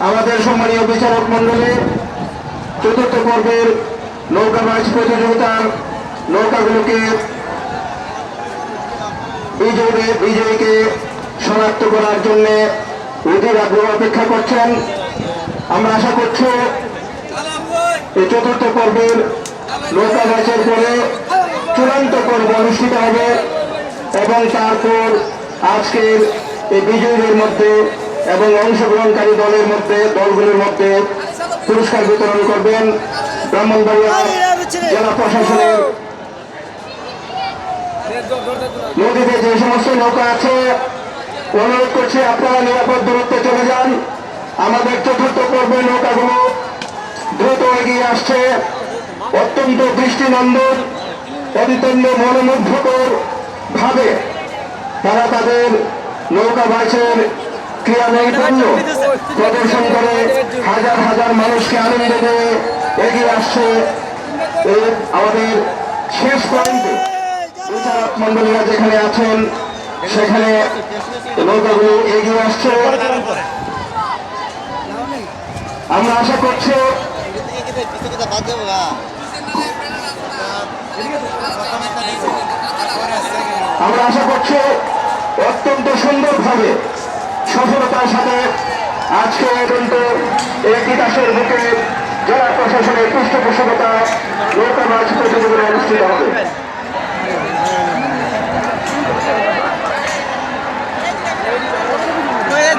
আমাদের সম্মানীয় বিচারক মন্ডলী চতুর্থ পর্বের নৌকা মাছ প্রতিযোগিতার নৌকাগুলোকে বিজয়ী বিজয়ীকে শনাক্ত করার জন্য অধীর আগ্রহ অপেক্ষা করছেন। আমরা আশা করছি এই চতুর্থ পর্বের নৌকা ম্যাচের পরে চূড়ান্ত পর্ব অনুষ্ঠিত হবে এবং তারপর আজকের এই বিজয়ীদের মধ্যে এবং অংশগ্রহণকারী দলের মধ্যে, দলগুলির মধ্যে পুরস্কার বিতরণ করবেন ব্রাহ্মণবাড়িয়া জেলা প্রশাসনের নদীতে যে সমস্ত নৌকা আছে, অনুরোধ করছি আপনারা নিরাপদ দূরত্বে চলে যান। আমাদের চতুর্থ পর্বের নৌকাগুলো দ্রুত এগিয়ে আসছে। অত্যন্ত দৃষ্টিনন্দন, অত্যন্ত মনোমুগ্ধকর ভাবে তারা তাদের নৌকা বাইচের ক্রিয়া নৈপুণ্য প্রদর্শন করে হাজার হাজার মানুষকে আনন্দ দিয়ে এগিয়ে আসছে এই আমাদের শেষ পয়েন্টে। বিচারক মন্ডলীরা যেখানে আছেন সেখানে নৌকাগুলো এগিয়ে আসছে। আমরা আশা করছি আমরা আশা করছি অত্যন্ত সুন্দরভাবে সফলতার সাথে আজকে পর্যন্ত এই বিকাশের বুকে জেলা প্রশাসনের পৃষ্ঠপোষকতা নৌকা মাছ প্রতিযোগিতা অনুষ্ঠিত হবে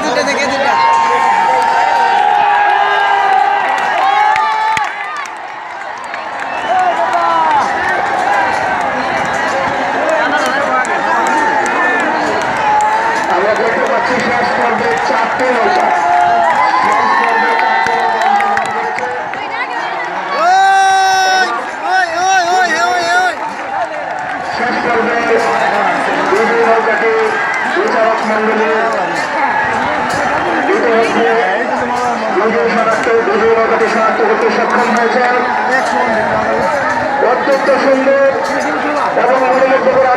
দুটো থেকে দুটো আমরা দেখতে পাচ্ছি শেষ পর্বে চারটে নৌকা শেষ পর্বে চারটে নৌকা অংশগ্রহণ করেছে। ওই ওই ওই ওই ওই শেষ পর্বে দুই নৌকাটি বিচারক মন্ডলী ইতিমধ্যে বিজয় শনাক্ত করতে সক্ষম হয়েছেন অত্যন্ত সুন্দর এবং মনোমুগ্ধকর আলো দর্শকদের